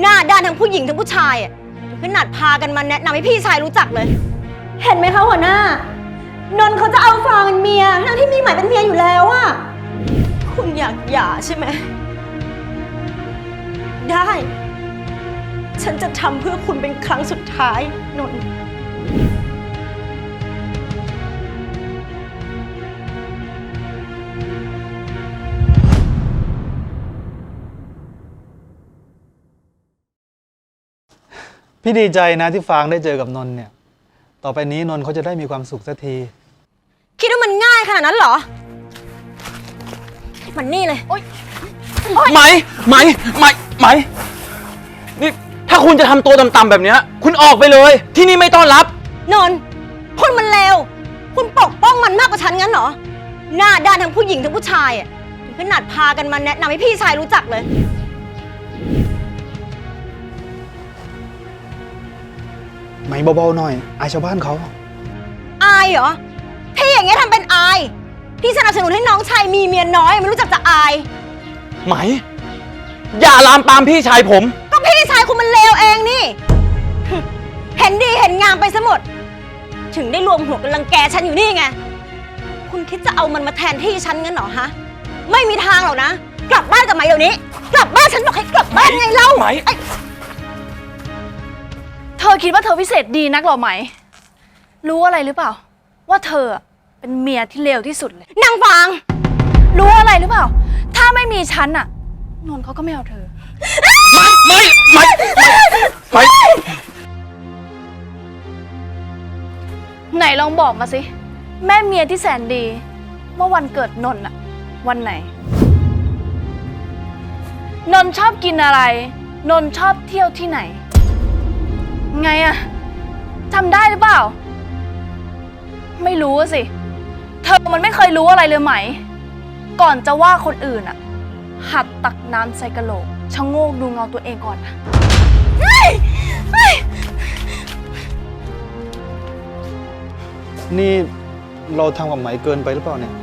หน้าด้านทั้งผู้หญิงทั้งผู้ชายอะถึงขนาดพากันมาแนะนำให้พี่ชายรู้จักเลย เห็นไหมคะหัวหน้า นนท์เขาจะเอาฟางเป็นเมียทั้งที่มีหมายเป็นเมียอยู่แล้วอะคุณอยากหย่าใช่ไหม ได้ ฉันจะทำเพื่อคุณเป็นครั้งสุดท้ายนนท์ พี่ดีใจนะที่ฟางได้เจอกับนนท์เนี่ย ต่อไปนี้นนท์เขาจะได้มีความสุขสักที คิดว่ามันง่ายขนาดนั้นเหรอ มันนี่เลย โอ๊ยไหมไหมไหมไหมนี่ถ้าคุณจะทำตัวต่ำๆแบบเนี้ย คุณออกไปเลย ที่นี่ไม่ต้อนรับ นนท์คุณมันเลว คุณปกป้องมันมากกว่าฉันงั้นเหรอ หน้าด้านทั้งผู้หญิงทั้งผู้ชายอะถึงขนาดพากันมาแนะนำให้พี่ชายรู้จักเลย ไหมเบาๆหน่อย อายชาวบ้านเขา อายเหรอที่อย่างเงี้ยทำเป็นอาย ที่สนับสนุนให้น้องชายมีเมียน้อยไม่รู้จักจะอาย ไหม อย่าลามปามพี่ชายผม ก็พี่ชายคุณมันเลวเองนี่ เห็นดีเห็นงามไปซะหมด ถึงได้รวมหัวกันรังแกฉันอยู่นี่ไง คุณคิดจะเอามันมาแทนที่ฉันงั้นเหรอฮะ ไม่มีทางหรอกนะ กลับบ้านกับไหมเดี๋ยวนี้ กลับบ้านฉันบอกให้กลับบ้านไงเล่าไหม ไอ้ เธอคิดว่าเธอพิเศษดีนักเหรอไหม รู้อะไรหรือเปล่า ว่าเธออะเป็นเมียที่เลวที่สุดเลยนางฟางรู้อะไรหรือเปล่า ถ้าไม่มีฉันอะนนท์เขาก็ไม่เอาเธอ ไม่ไม่ไม่ ไหนลองบอกมาสิ แม่เมียที่แสนดีว่าวันเกิดนนท์อะวันไหน นนท์ชอบกินอะไร นนท์ชอบเที่ยวที่ไหน ไม่รู้อะสิ เธอมันไม่เคยรู้อะไรเลยไหม ก่อนจะว่าคนอื่นอะหัดตักน้ำใส่กะโหลกชะโงกดูเงาตัวเองก่อนนะนี่เราทำกับไหมเกินไปหรือเปล่าเนี่ย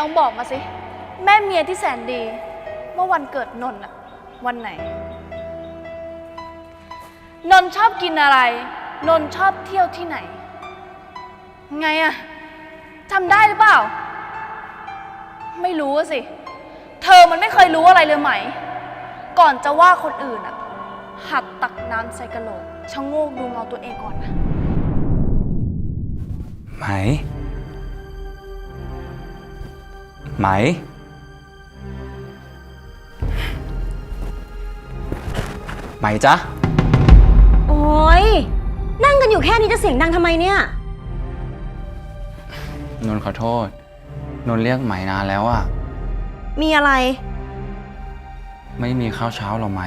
ลองบอกมาสิ แม่เมียที่แสนดีว่าวันเกิดนนท์อะวันไหน นนท์ชอบกินอะไร นนท์ชอบเที่ยวที่ไหน ไงอะจำได้หรือเปล่า ไม่รู้อะสิ เธอมันไม่เคยรู้อะไรเลยไหม ก่อนจะว่าคนอื่นอะหัดตักน้ำใส่กระโหลกชะโงกดูเงาตัวเองก่อนนะ ไหม ไหม ไหมจ๊ะ โอ๊ยนั่งกันอยู่แค่นี้จะเสียงดังทำไมเนี่ย นนท์ขอโทษ นนท์เรียกไหมนานแล้วอะมีอะไร ไม่มีข้าวเช้าหรอไหม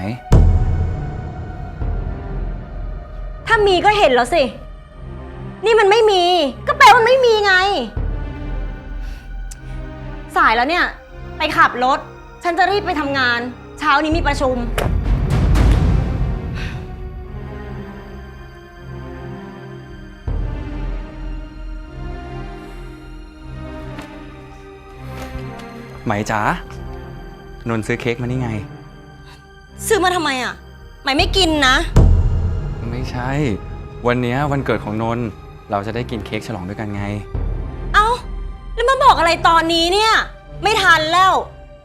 ถ้ามีก็เห็นแล้วสิ นี่มันไม่มี ก็แปลว่ามันไม่มีไง สายแล้วเนี่ย ไปขับรถ ฉันจะรีบไปทำงาน เช้านี้มีประชุม ไหมจ๊ะนนท์ซื้อเค้กมานี่ไง ซื้อมาทำไมอะหมายไม่กินนะ ไม่ใช่ วันเนี้ยวันเกิดของนนท์เราจะได้กินเค้กฉลองด้วยกันไงเอ้าแล้วมา บอกอะไรตอนนี้เนี่ย ไม่ทันแล้ว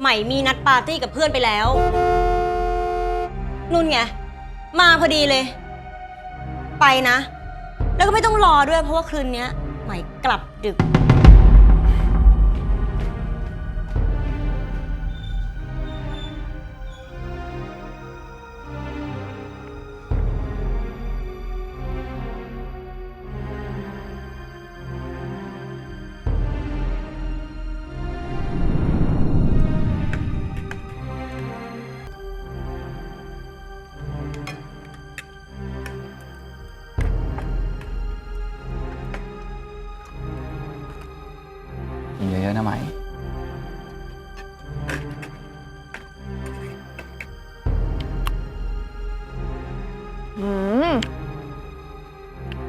ใหม่มีนัดปาร์ตี้กับเพื่อนไปแล้ว นุ่นไง มาพอดีเลย ไปนะ แล้วก็ไม่ต้องรอด้วยเพราะว่าคืนเนี้ย ใหม่กลับดึก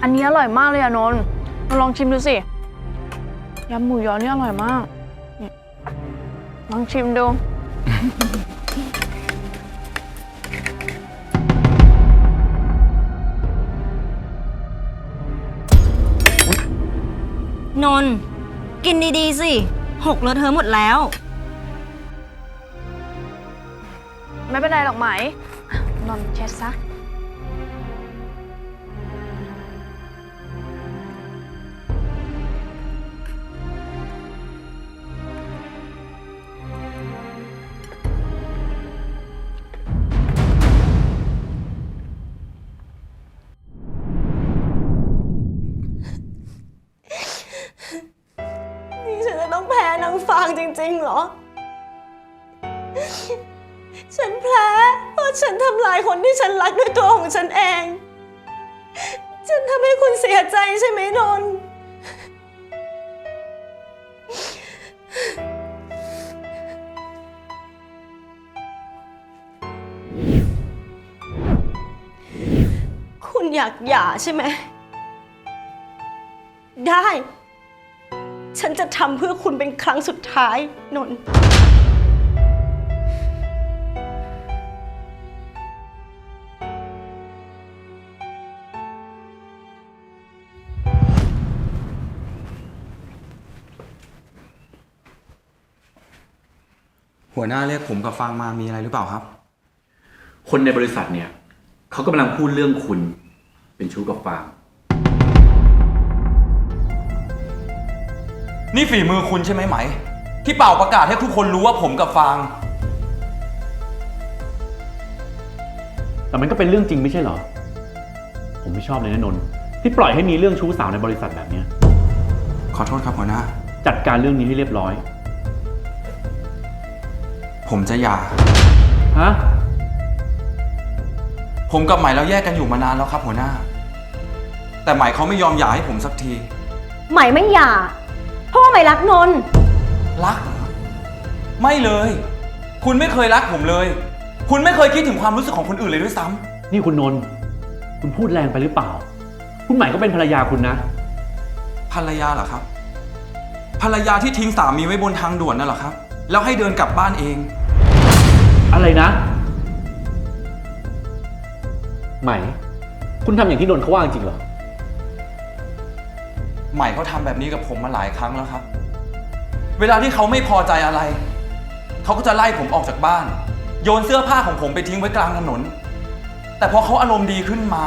อันนี้อร่อยมากเลยอะนนท์มาลองชิมดูสิ ยำหมูยอนี่อร่อยมากนี่ลองชิมดู นนท์กินดีๆสิหกเลอะเทอะหมดแล้ว ไม่เป็นไรหรอกไหม นนท์เช็ดซะางเหรอ ฉันแพ้เพราะฉันทำลายคนที่ฉันรักด้วยตัวของฉันเอง ฉันทำให้คุณเสียใจใช่ไหมนนท์คุณอยากหย่าใช่ไหม ได้ ฉันจะทำเพื่อคุณเป็นครั้งสุดท้ายนนท์หัวหน้าเรียกผมกับฟางมามีอะไรหรือเปล่าครับ คนในบริษัทเนี่ยเขากำลังพูดเรื่องคุณเป็นชู้กับฟาง นี่ฝีมือคุณใช่ไหมไหม ที่เป่าประกาศให้ทุกคนรู้ว่าผมกับฟาง แต่มันก็เป็นเรื่องจริงไม่ใช่เหรอ ผมไม่ชอบเลยนะนนท์ที่ปล่อยให้มีเรื่องชู้สาวในบริษัทแบบเนี้ยขอโทษครับหัวหน้า จัดการเรื่องนี้ให้เรียบร้อย ผมจะหย่า ฮะ ผมกับไหมเราแยกกันอยู่มานานแล้วครับหัวหน้า แต่ไหมเขาไม่ยอมหย่าให้ผมสักทีใหม่ไม่หย่าเพราะว่าใหม่รักนนท์รักเหรอไม่เลย คุณไม่เคยรักผมเลย คุณไม่เคยคิดถึงความรู้สึกของคนอื่นเลยด้วยซ้ำนี่คุณนนท์คุณพูดแรงไปหรือเปล่า คุณใหม่ก็เป็นภรรยาคุณนะ ภรรยาเหรอครับ ภรรยาที่ทิ้งสามีไว้บนทางด่วนน่ะเหรอครับ แล้วให้เดินกลับบ้านเอง อะไรนะ ใหม่ คุณทำอย่างที่นนท์เขาว่าจริงเหรอ ใหม่เขาทำแบบนี้กับผมมาหลายครั้งแล้วครับ เวลาที่เขาไม่พอใจอะไร เขาก็จะไล่ผมออกจากบ้าน โยนเสื้อผ้าของผมไปทิ้งไว้กลางถนน แต่พอเขาอารมณ์ดีขึ้นมา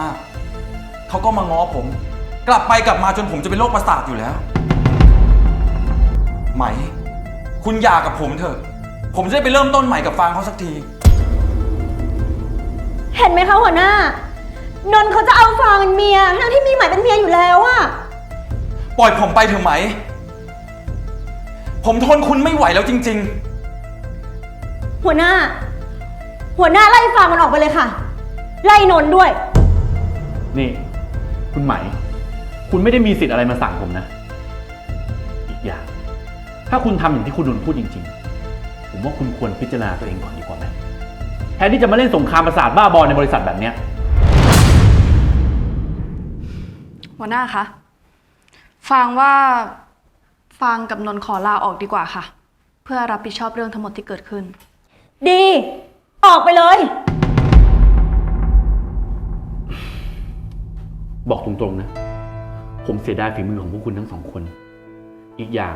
เขาก็มาง้อผม กลับไปกลับมาจนผมจะเป็นโรคประสาทอยู่แล้ว ไหม คุณหย่ากับผมเถอะ ผมจะได้ไปเริ่มต้นใหม่กับฟางเขาสักที เห็นไหมคะหัวหน้า นนท์เขาจะเอาฟางเป็นเมียทั้งที่มีใหม่เป็นเมียอยู่แล้วอะ ปล่อยผมไปเถอะไหม ผมทนคุณไม่ไหวแล้วจริงๆหัวหน้า หัวหน้าไล่ฟางมันออกไปเลยค่ะ ไล่นนท์ด้วย นี่ คุณไหม คุณไม่ได้มีสิทธิ์อะไรมาสั่งผมนะ อีกอย่าง ถ้าคุณทำอย่างที่คุณนนท์พูดจริง ๆ ผมว่าคุณควรพิจารณาตัวเองก่อนดีกว่าไหมแทนที่จะมาเล่นสงครามประสาทบ้าบอลในบริษัทแบบเนี้ย หัวหน้าคะ ฟางว่าฟางกับนนท์ขอลาออกดีกว่าค่ะ เพื่อรับผิดชอบเรื่องทั้งหมดที่เกิดขึ้น ดี ออกไปเลย บอกตรงๆนะ ผมเสียดายฝีมือของพวกคุณทั้งสองคน อีกอย่าง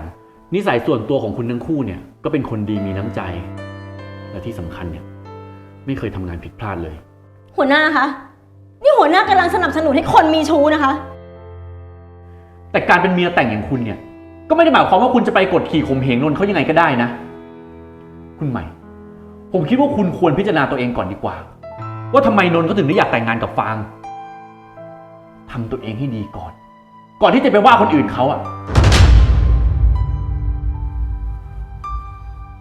นิสัยส่วนตัวของคุณทั้งคู่เนี่ย ก็เป็นคนดีมีน้ำใจ และที่สำคัญเนี่ย ไม่เคยทำงานผิดพลาดเลย หัวหน้าคะ นี่หัวหน้ากำลังสนับสนุนให้คนมีชู้นะคะ แต่การเป็นเมียแต่งอย่างคุณเนี่ย ก็ไม่ได้หมายความว่าคุณจะไปกดขี่ข่มเหงนนท์เขายังไงก็ได้นะ คุณใหม่ ผมคิดว่าคุณควรพิจารณาตัวเองก่อนดีกว่า ว่าทำไมนนท์เขาถึงได้อยากแต่งงานกับฟางทำตัวเองให้ดีก่อน ก่อนที่จะไปว่าคนอื่นเขาอะ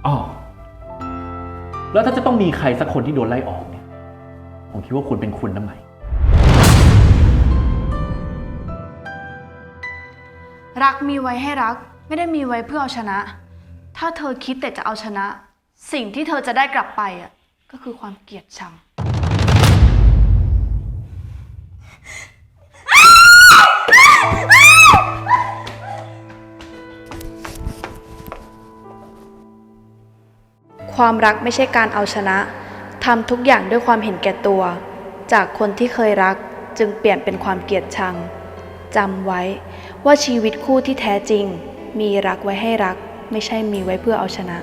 อ๋อแล้วถ้าจะต้องมีใครสักคนที่โดนไล่ออกเนี่ย ผมคิดว่าควรเป็นคุณนะใหม่ รักมีไว้ให้รัก ไม่ได้มีไว้เพื่อเอาชนะ ถ้าเธอคิดแต่จะเอาชนะ สิ่งที่เธอจะได้กลับไปอะก็คือความเกลียดชัง ความรักไม่ใช่การเอาชนะทำทุกอย่างด้วยความเห็นแก่ตัว จากคนที่เคยรักจึงเปลี่ยนเป็นความเกลียดชังจำไว้ ว่าชีวิตคู่ที่แท้จริง มีรักไว้ให้รัก ไม่ใช่มีไว้เพื่อเอาชนะ